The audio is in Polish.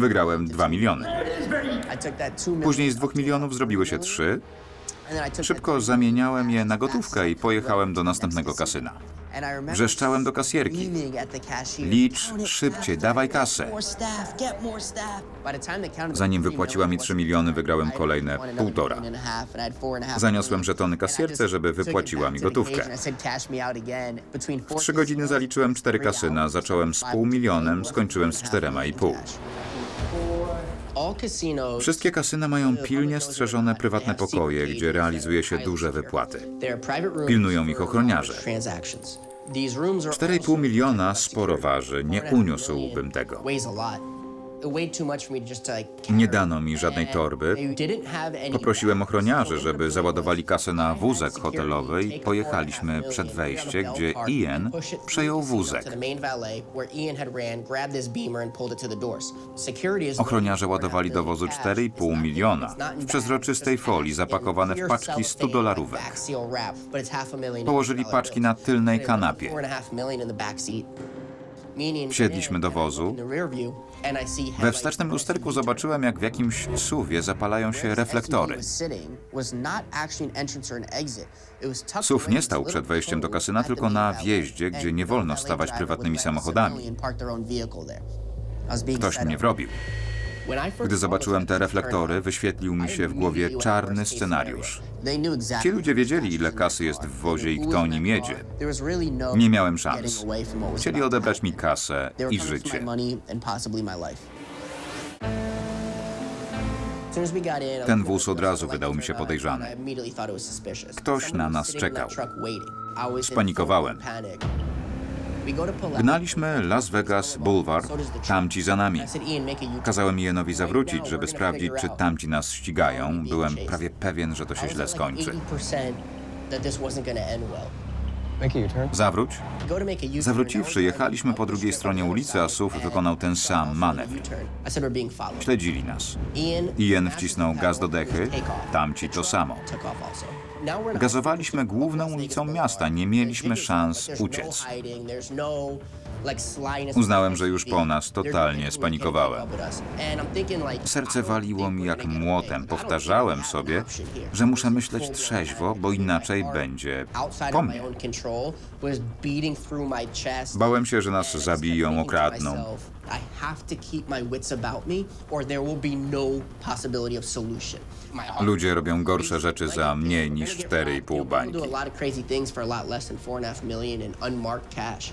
Wygrałem 2 miliony. Później z 2 milionów zrobiły się 3. Szybko zamieniałem je na gotówkę i pojechałem do następnego kasyna. Wrzeszczałem do kasjerki. Licz szybciej, dawaj kasę. Zanim wypłaciła mi 3 miliony, wygrałem kolejne półtora. Zaniosłem żetony kasjerce, żeby wypłaciła mi gotówkę. W 3 godziny zaliczyłem 4 kasyna, zacząłem z pół milionem, skończyłem z czterema i pół. Wszystkie kasyna mają pilnie strzeżone prywatne pokoje, gdzie realizuje się duże wypłaty. Pilnują ich ochroniarze. 4,5 miliona sporo waży, nie uniósłbym tego. Nie dano mi żadnej torby. Poprosiłem ochroniarzy, żeby załadowali kasę na wózek hotelowy i pojechaliśmy przed wejście, gdzie Ian przejął wózek. Ochroniarze ładowali do wozu 4,5 miliona w przezroczystej folii zapakowane w paczki 100 dolarówek. Położyli paczki na tylnej kanapie. Wsiedliśmy do wozu. We wstecznym lusterku zobaczyłem, jak w jakimś suwie zapalają się reflektory. SUV nie stał przed wejściem do kasyna, tylko na wjeździe, gdzie nie wolno stawać prywatnymi samochodami. Ktoś mnie wrobił. Gdy zobaczyłem te reflektory, wyświetlił mi się w głowie czarny scenariusz. Ci ludzie wiedzieli, ile kasy jest w wozie i kto nim jedzie. Nie miałem szans. Chcieli odebrać mi kasę i życie. Ten wóz od razu wydał mi się podejrzany. Ktoś na nas czekał. Spanikowałem. Gnaliśmy Las Vegas Boulevard, tamci za nami. Kazałem Ianowi zawrócić, żeby sprawdzić, czy tamci nas ścigają. Byłem prawie pewien, że to się źle skończy. Zawróć. Zawróciwszy, jechaliśmy po drugiej stronie ulicy, a SUV wykonał ten sam manewr. Śledzili nas. Ian wcisnął gaz do dechy, tamci to samo. Gazowaliśmy główną ulicą miasta, nie mieliśmy szans uciec. Uznałem, że już po nas totalnie spanikowałem. Serce waliło mi jak młotem. Powtarzałem sobie, że muszę myśleć trzeźwo, bo inaczej będzie po mnie. Bałem się, że nas zabiją, okradną. Ludzie robią gorsze rzeczy za mniej niż 4,5 bańki. a lot of crazy things for a lot less than four and a half million in unmarked cash.